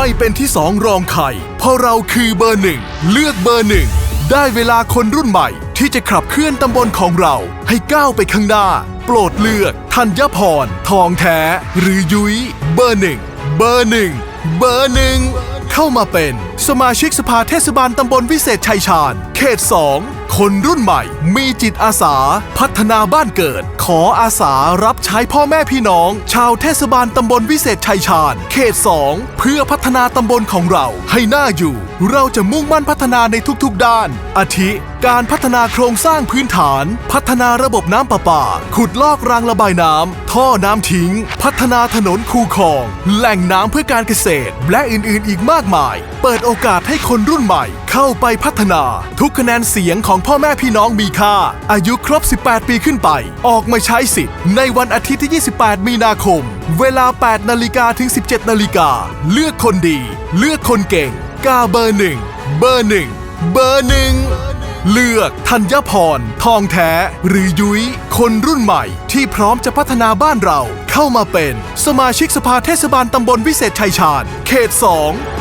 ไม่เป็นที่สองรองใครเพราะเราคือเบอร์หนึ่ง เลือกเบอร์หนึ่ง ได้เวลาคนรุ่นใหม่ ที่จะขับเคลื่อนตำบลของเรา ให้ก้าวไปข้างหน้า โปรดเลือกธัญพร ทองแท้ หรือยุ้ยเบอร์หนึ่ง เบอร์หนึ่ง เบอร์หนึ่ง เข้ามาเป็น สมาชิกสภาเทศบาลตำบลวิเศษชัยชาญ เขต 2 คนรุ่นใหม่ มีจิตอาสา พัฒนาบ้านเกิด ขออาสารับใช้พ่อแม่พี่น้อง ชาวเทศบาลตำบลวิเศษชัยชาญ เขต 2 เพื่อพัฒนาตำบลของเราให้น่าอยู่ เราจะมุ่งมั่นพัฒนาในทุกๆด้าน อาทิ การพัฒนาโครงสร้างพื้นฐาน พัฒนาระบบน้ำประปา ขุดลอกรางระบายน้ำ ท่อน้ำทิ้ง พัฒนาถนนคูคลอง แหล่งน้ำเพื่อการเกษตร และอื่นๆ อีกมากมาย เปิดโอกาสให้คนรุ่นใหม่ เข้าไปพัฒนา ทุกคะแนนเสียงของพ่อแม่พี่น้องมีค่า อายุครบ 18 ปีขึ้นไป ออกมาใช้สิทธิ์ ในวันอาทิตย์ที่ 28 มีนาคม เวลา 8 นาฬิกาถึง 17 นาฬิกา เลือกคนดี เลือกคนเก่ง กาเบอร์หนึ่ง เบอร์หนึ่ง เบอร์หนึ่ง เลือกธัญพร ทองแท้ หรือยุ้ย คนรุ่นใหม่ ที่พร้อมจะพัฒนาบ้านเรา เข้ามาเป็น สมาชิกสภาเทศบาลตำบลวิเศษชัยชาญ เขต 2